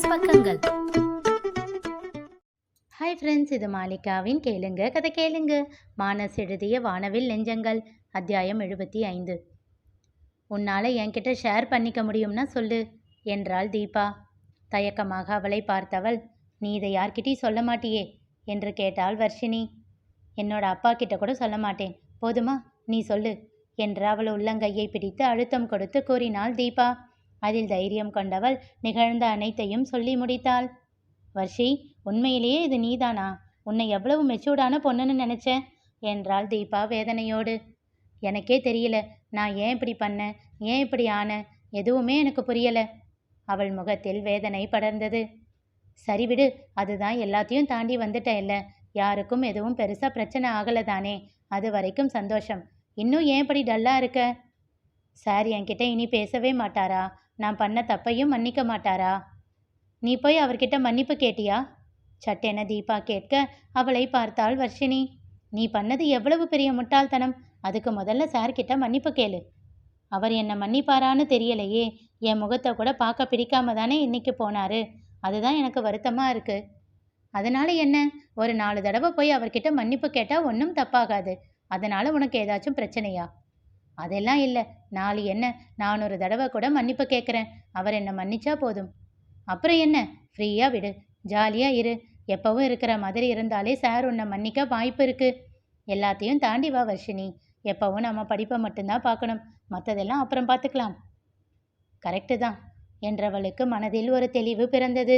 Romance பக்கங்கள். Hi friends இது மாலிகாவின் கேளுங்க கதை கேளுங்க. மானஸ் எழுதிய வானவில் நெஞ்சங்கள் அத்தியாயம் எழுபத்தி ஐந்து. உன்னால் என்கிட்ட ஷேர் பண்ணிக்க முடியும்னா சொல்லு என்றாள் தீபா. தயக்கமாக அவளை பார்த்தவள் நீ இதை யார்கிட்டையும் சொல்ல மாட்டியே? என்று கேட்டாள் வர்ஷினி. என்னோட அப்பா கிட்ட கூட சொல்ல மாட்டேன். போதுமா நீ சொல்லு என்று அவள் உள்ளங்கையை பிடித்து அழுத்தம் கொடுத்து கூறினாள் தீபா. அதில் தைரியம் கொண்டவள் நிகழ்ந்த அனைத்தையும் சொல்லி முடித்தாள். வர்ஷி உண்மையிலேயே இது நீதானா? உன்னை எவ்வளவு மெச்சூர்டான பொண்ணுன்னு நினச்சேன் என்றாள் தீபா வேதனையோடு. எனக்கே தெரியல. நான் ஏன் இப்படி பண்ணேன் ஏன் இப்படி ஆன? எதுவுமே எனக்கு புரியல. அவள் முகத்தில் வேதனை படர்ந்தது. சரி விடு. அதுதான் எல்லாத்தையும் தாண்டி வந்துட்ட இல்ல. யாருக்கும் எதுவும் பெருசா பிரச்சனை ஆகல தானே. அது வரைக்கும் சந்தோஷம். இன்னும் ஏன் இப்படி டல்லா இருக்க? சார் என்கிட்ட இனி பேசவே மாட்டாரா? நான் பண்ண தப்பையும் மன்னிக்க மாட்டாரா? நீ போய் அவர்கிட்ட மன்னிப்பு கேட்டியா? சட்டென தீபா கேட்க அவளை பார்த்தாள் வர்ஷினி. நீ பண்ணது எவ்வளவு பெரிய முட்டாள்தனம்? அதுக்கு முதல்ல சார்கிட்ட மன்னிப்பு கேளு. அவர் என்னை மன்னிப்பாரான்னு தெரியலையே. என் முகத்தை கூட பார்க்க பிடிக்காம தானே இன்னைக்கு போனாரு. அதுதான் எனக்கு வருத்தமாக இருக்கு. அதனால என்ன? ஒரு நாலு தடவை போய் அவர்கிட்ட மன்னிப்பு கேட்டால் ஒன்றும் தப்பாகாது. அதனால உனக்கு ஏதாச்சும் பிரச்சனையா? அதெல்லாம் இல்லை. நாலு என்ன? நானூறு தடவை கூட மன்னிப்பு கேட்குறேன் அவர் என்னை மன்னிச்சா போதும். அப்புறம் என்ன? ஃப்ரீயாக விடு. ஜாலியாக இரு. எப்பவும் இருக்கிற மாதிரி இருந்தாலே சார் உன்னை மன்னிக்க வாய்ப்பு இருக்குது எல்லாத்தையும் தாண்டி வா வர்ஷினி. எப்பவும் நம்ம படிப்பை மட்டும்தான் பார்க்கணும். மற்றதெல்லாம் அப்புறம் பார்த்துக்கலாம். கரெக்டு தான். என்றவளுக்கு மனதில் ஒரு தெளிவு பிறந்தது.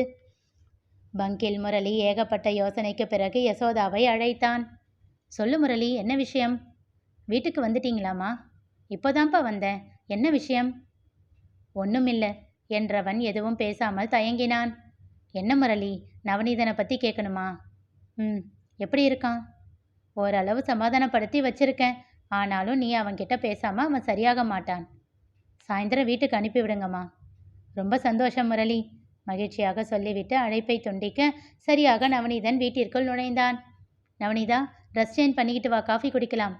பங்கில் முரளி ஏகப்பட்ட யோசனைக்கு பிறகு யசோதாவை அழைத்தான். சொல்லு முரளி என்ன விஷயம்? வீட்டுக்கு வந்துட்டீங்களாமா இப்போதான்ப்பா வந்தேன். என்ன விஷயம்? ஒன்றுமில்லை என்றவன் எதுவும் பேசாமல் தயங்கினான். என்ன முரளி நவநீதனை பற்றி கேட்கணுமா? ம் எப்படி இருக்கான்? ஓரளவு சமாதானப்படுத்தி வச்சிருக்கேன். ஆனாலும் நீ அவன்கிட்ட பேசாமல் அவன் சரியாக மாட்டான். சாயந்தரம் வீட்டுக்கு அனுப்பி விடுங்கம்மா ரொம்ப சந்தோஷம் முரளி மகிழ்ச்சியாக சொல்லிவிட்டு அழைப்பை துண்டிக்க சரியாக நவநீதன் வீட்டிற்குள் நுழைந்தான். நவநீதா ட்ரெஸ் சேஞ்ச் பண்ணிக்கிட்டு வா காஃபி குடிக்கலாம்.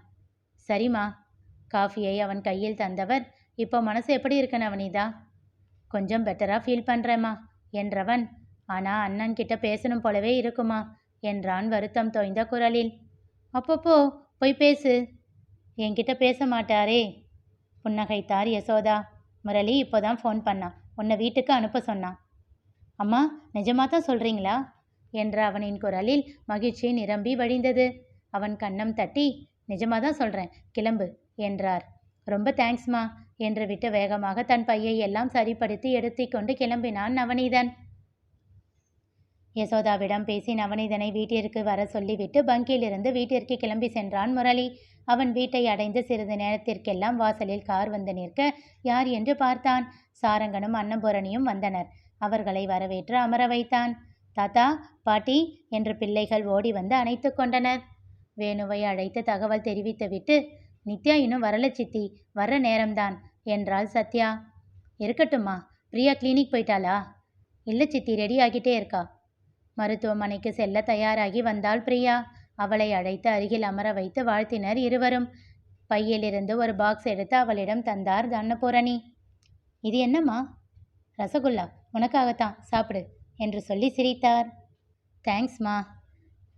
சரிம்மா. காஃபியை அவன் கையில் தந்தவர் இப்போ மனசு எப்படி இருக்கு நவநீதா? கொஞ்சம் பெட்டராக ஃபீல் பண்ணுறேம்மா என்றவன் ஆனால் அண்ணன் கிட்ட பேசணும் போலவே இருக்குமா? என்றான் வருத்தம் தோய்ந்த குரலில். அப்பப்போ போய் பேசு. என்கிட்ட பேச மாட்டாரே புன்னகைத்தார் யசோதா. முரளி இப்போதான் ஃபோன் பண்ணான் உன்னை வீட்டுக்கு அனுப்ப சொன்னான் அம்மா நிஜமாக தான் சொல்கிறீங்களா என்ற அவனின் குரலில் மகிழ்ச்சி நிரம்பி வழிந்தது. அவன் கண்ணம் தட்டி நிஜமாக தான் சொல்கிறேன் கிளம்பு. என்றார். ரொம்ப தேங்க்ஸ்மா என்று விட்டு வேகமாக தன் பையை எல்லாம் சரிப்படுத்தி எடுத்து கொண்டு கிளம்பினான் நவநீதன். யசோதாவிடம் பேசி நவநீதனை வீட்டிற்கு வர சொல்லிவிட்டு பங்கிலிருந்து வீட்டிற்கு கிளம்பி சென்றான் முரளி. அவன் வீட்டை அடைந்து சிறிது நேரத்திற்கெல்லாம் வாசலில் கார் வந்து நிற்க யார் என்று பார்த்தான். சாரங்கனும் அன்னபூரணியும் வந்தனர். அவர்களை வரவேற்று அமர வைத்தான். தாத்தா பாட்டி என்று பிள்ளைகள் ஓடி வந்து அணைத்து கொண்டனர். வேணுவை அழைத்து தகவல் தெரிவித்துவிட்டு நித்யா இன்னும் வரல சித்தி. வர்ற நேரம்தான் என்றாள் சத்யா. இருக்கட்டும்மா. பிரியா கிளினிக் போயிட்டாளா? இல்லை சித்தி. ரெடி ஆகிட்டே இருக்கா? மருத்துவமனைக்கு செல்ல தயாராகி வந்தாள் பிரியா. அவளை அழைத்து அருகில் அமர வைத்து வாழ்த்தினர் இருவரும். பையிலிருந்து ஒரு பாக்ஸ் எடுத்து அவளிடம் தந்தார் தன்னபூரணி. இது என்னம்மா? ரசகுல்லா உனக்காகத்தான். சாப்பிடு என்று சொல்லி சிரித்தார். தேங்க்ஸ்மா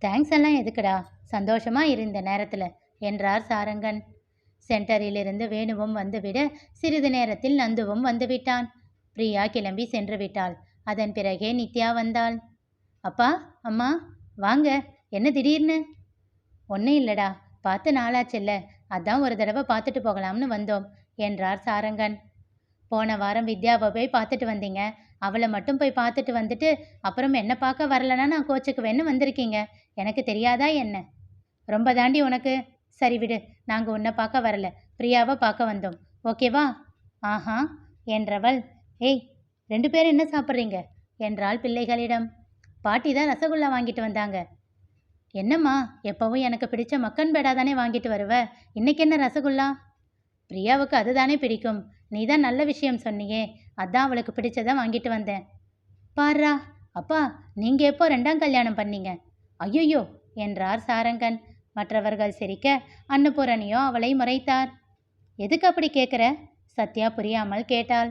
தேங்க்ஸ் எல்லாம் எதுக்குடா? சந்தோஷமா இருந்த நேரத்தில் என்றார் சாரங்கன். சென்டரிலிருந்து வேணுவும் வந்துவிட. சிறிது நேரத்தில் நந்துவும் வந்துவிட்டான். பிரியா கிளம்பி சென்று விட்டாள் அதன் பிறகே நித்யா வந்தாள். அப்பா அம்மா வாங்க. என்ன திடீர்னு? ஒன்றும் இல்லடா. பார்த்து நாளாச்சுல்ல அதான் ஒரு தடவை பார்த்துட்டு போகலாம்னு வந்தோம் என்றார் சாரங்கன். போன வாரம் வித்யாவை போய் பார்த்துட்டு வந்தீங்க. அவளை மட்டும் போய் பார்த்துட்டு வந்துட்டு அப்புறம் என்ன பார்க்க வரலன்னா நான் கோச்சுக்குவேன்னு வந்திருக்கீங்க. எனக்கு தெரியாதா என்ன? ரொம்ப தாண்டி உனக்கு. சரி விடு. நாங்கள் உன்னை பார்க்க வரல. பிரியாவை பார்க்க வந்தோம். ஓகேவா ஆஹா என்றவள் ஏய் ரெண்டு பேரும் என்ன சாப்பிட்றீங்க? என்றாள் பிள்ளைகளிடம். பாட்டி தான் ரசகுல்லா வாங்கிட்டு வந்தாங்க. என்னம்மா எப்பவும் எனக்கு பிடிச்ச மக்கன் பேடா தானே வாங்கிட்டு வருவ? இன்னைக்கு என்ன ரசகுல்லா? பிரியாவுக்கு அதுதானே பிடிக்கும். நீ தான் நல்ல விஷயம் சொன்னியே. அதான் அவளுக்கு பிடிச்சதை வாங்கிட்டு வந்தேன். பாரா அப்பா நீங்கள் எப்போ ரெண்டாம் கல்யாணம் பண்ணீங்க? ஐயோ என்றார் சாரங்கன். மற்றவர்கள் சிரிக்க அன்னபூரணியோ அவளை முறைத்தார். எதுக்கு அப்படி கேட்குற சத்யா புரியாமல் கேட்டாள்.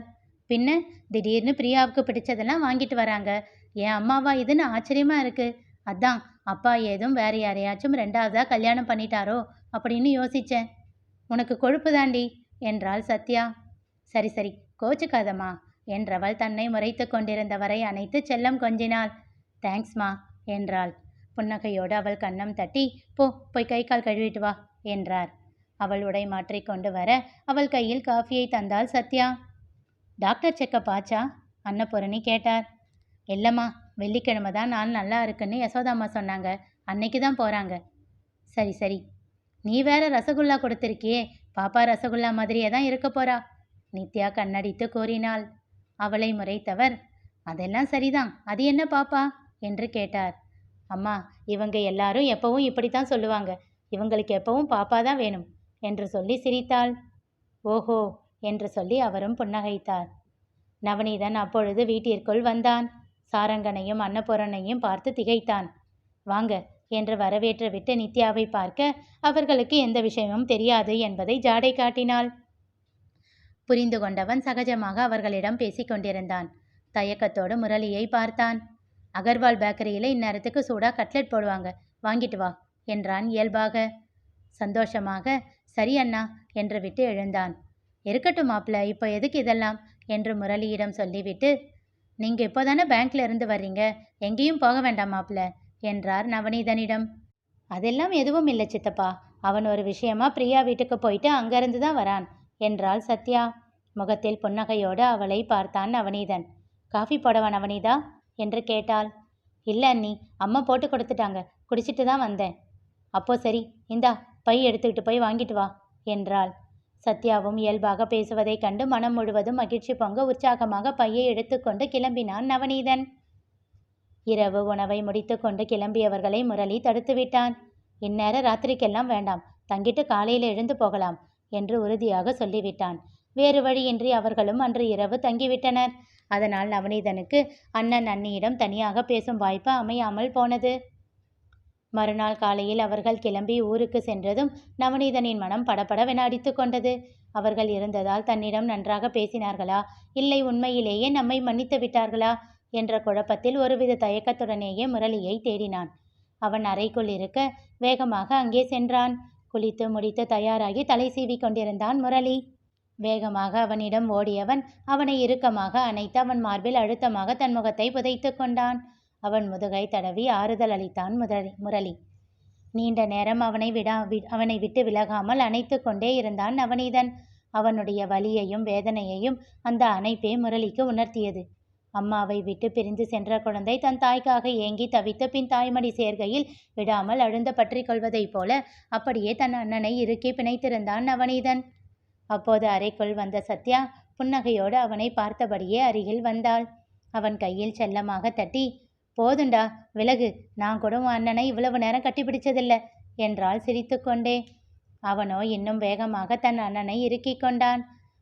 பின்ன திடீர்னு பிரியாவுக்கு பிடிச்சதெல்லாம் வாங்கிட்டு வராங்க. என் அம்மாவா இதுன்னு ஆச்சரியமா இருக்கு. அதான் அப்பா ஏதும் வேற யாரையாச்சும் ரெண்டாவதா கல்யாணம் பண்ணிட்டாரோ அப்படின்னு யோசிச்சேன். உனக்கு கொழுப்பு தாண்டி என்றாள் சத்யா. சரி சரி கோச்சுக்காதம்மா என்றவள் தன்னை முறைத்து கொண்டிருந்தவரை அணைத்து செல்லம் கொஞ்சினாள். தேங்க்ஸ்மா என்றாள். புன்னகையோடு அவள் கன்னம் தட்டி போ போய் கை கால் கழுவிட்டு வா என்றார். அவள் உடை மாற்றி கொண்டு வர அவள் கையில் காஃபியை தந்தாள் சத்யா. டாக்டர் செக்கப் ஆச்சா? அன்னபூரணி கேட்டார். இல்லைம்மா வெள்ளிக்கிழமை தான் நாள் நல்லா இருக்குன்னு யசோதாம்மா சொன்னாங்க. அன்னைக்கு தான் போகிறாங்க சரி சரி. நீ வேற ரசகுல்லா கொடுத்துருக்கியே. பாப்பா ரசகுல்லா மாதிரியே தான் இருக்க போறா நித்யா கண்ணடித்து கூறினாள். அவளை முறைத்தவர் அதெல்லாம் சரிதான். அது என்ன பாப்பா? என்று கேட்டார். அம்மா இவங்க எல்லாரும் எப்பவும் இப்படித்தான் சொல்லுவாங்க. இவங்களுக்கு எப்பவும் பாப்பா தான் வேணும் என்று சொல்லி சிரித்தாள். ஓஹோ என்று சொல்லி அவரும் புன்னகைத்தார். நவநீதன் அப்பொழுது வீட்டிற்குள் வந்தான். சாரங்கனையும் அன்னபூரனையும் பார்த்து திகைத்தான். வாங்க என்று வரவேற்று விட்டு நித்யாவை பார்க்க அவர்களுக்கு எந்த விஷயமும் தெரியாது என்பதை ஜாடை காட்டினாள். புரிந்து கொண்டவன் சகஜமாக அவர்களிடம் பேசிக்கொண்டிருந்தான் தயக்கத்தோடு முரளியை பார்த்தான். அகர்வால் பேக்கரியில் இந்நேரத்துக்கு சூடாக கட்லெட் போடுவாங்க. வாங்கிட்டு வா என்றான் இயல்பாக. சந்தோஷமாக சரி அண்ணா என்று விட்டு எழுந்தான். இருக்கட்டும் மாப்பிள்ள இப்போ எதுக்கு இதெல்லாம்? என்று முரளியிடம் சொல்லிவிட்டு நீங்கள் இப்போதானே பேங்க்ல இருந்து வர்றீங்க எங்கேயும் போக வேண்டாம் மாப்பிள்ள என்றார் நவநீதனிடம். அதெல்லாம் எதுவும் இல்லை சித்தப்பா அவன் ஒரு விஷயமா பிரியா வீட்டுக்கு போயிட்டு அங்கேருந்து தான் வரான் என்றாள் சத்யா. முகத்தில் புன்னகையோடு அவளை பார்த்தான் நவநீதன். காஃபி போடவா நவநீதா? என்று கேட்டாள். இல்லை அண்ணி அம்மா போட்டு கொடுத்துட்டாங்க. குடிச்சிட்டு தான் வந்தேன். அப்போ சரி இந்தா பை எடுத்துக்கிட்டு போய் வாங்கிட்டு வா என்றாள். சத்யாவும் இயல்பாக பேசுவதைக் கண்டு மனம் முழுவதும் மகிழ்ச்சி பொங்க உற்சாகமாக பையை எடுத்துக்கொண்டு கிளம்பினான் நவநீதன். இரவு உணவை முடித்துக்கொண்டு கிளம்பியவர்களை முரளி தடுத்துவிட்டான் இந்நேர ராத்திரிக்கெல்லாம் வேண்டாம். தங்கிட்டு காலையில் எழுந்து போகலாம் என்று உறுதியாக சொல்லிவிட்டான். வேறு வழியின்றி அவர்களும் அன்று இரவு தங்கிவிட்டனர். அதனால் நவநீதனுக்கு அண்ணன் அண்ணியிடம் தனியாக பேசும் வாய்ப்பு அமையாமல் போனது. மறுநாள் காலையில் அவர்கள் கிளம்பி ஊருக்கு சென்றதும் நவநீதனின் மனம் படபடவென அடித்து கொண்டது. அவர்கள் இருந்ததால் தன்னிடம் நன்றாக பேசினார்களா? இல்லை உண்மையிலேயே நம்மை மன்னித்து விட்டார்களா? என்ற குழப்பத்தில் ஒருவித தயக்கத்துடனேயே முரளியை தேடினான். அவன் அறைக்குள் இருக்க வேகமாக அங்கே சென்றான். குளித்து முடித்து தயாராகி தலை சீவி கொண்டிருந்தான் முரளி. வேகமாக அவனிடம் ஓடியவன் அவனை இறுக்கமாக அணைத்து அவன் மார்பில் அழுத்தமாக தன் முகத்தை புதைத்து கொண்டான். அவன் முதுகை தடவி ஆறுதல் அளித்தான் முதலி முரளி. நீண்ட நேரம் அவனை விடா வி- அவனை விட்டு விலகாமல் அணைத்து கொண்டே இருந்தான் நவநீதன் அவனுடைய வலியையும் வேதனையையும் அந்த அணைப்பே முரளிக்கு உணர்த்தியது. அம்மாவை விட்டு பிரிந்து சென்ற குழந்தை தன் தாய்க்காக ஏங்கி தவித்து பின் தாய்மடி சேர்க்கையில் விடாமல் அழுந்த பற்றி கொள்வதைப் போல அப்படியே தன் அண்ணனை இறுக்கி பிணைத்திருந்தான் நவநீதன் அப்போது அறைக்குள் வந்த சத்யா புன்னகையோடு அவனை பார்த்தபடியே அருகில் வந்தாள். அவன் கையில் செல்லமாக தட்டி போதுண்டா விலகு. நான் கூட உன் அண்ணனை இவ்வளவு நேரம் கட்டிப்பிடிச்சதில்ல என்றாள் சிரித்துக்கொண்டே. அவனோ இன்னும் வேகமாக தன் அண்ணனை இறுக்கிக் கொண்டான்.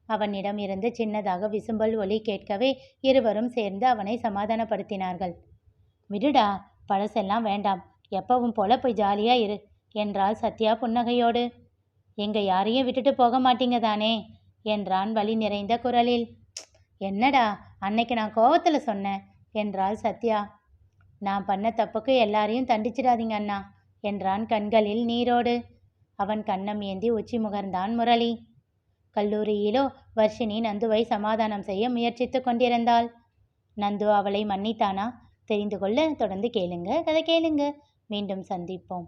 அவனிடம் இருந்து சின்னதாக விசும்பல் ஒலி கேட்கவே இருவரும் சேர்ந்து அவனை சமாதானப்படுத்தினார்கள். விடுடா பழசெல்லாம் வேண்டாம். எப்பவும் போல போய் ஜாலியா இரு என்றாள் சத்யா புன்னகையோடு. எங்க யாரையும் விட்டுட்டு போக மாட்டீங்க தானே? என்றான் வலி நிறைந்த குரலில். என்னடா அன்னைக்கு நான் கோவத்தில் சொன்னேன் என்றாள் சத்யா. நான் பண்ண தப்புக்கு எல்லாரையும் தண்டிச்சிடாதீங்க அண்ணா என்றான் கண்களில் நீரோடு. அவன் கண்ணம் ஏந்தி உச்சி முகர்ந்தான் முரளி. கல்லூரியிலோ வர்ஷினி நந்துவை சமாதானம் செய்ய முயற்சித்து கொண்டிருந்தாள். நந்து அவளை மன்னித்தானா? தெரிந்து கொள்ள தொடர்ந்து கேளுங்க கதை கேளுங்க. மீண்டும் சந்திப்போம்.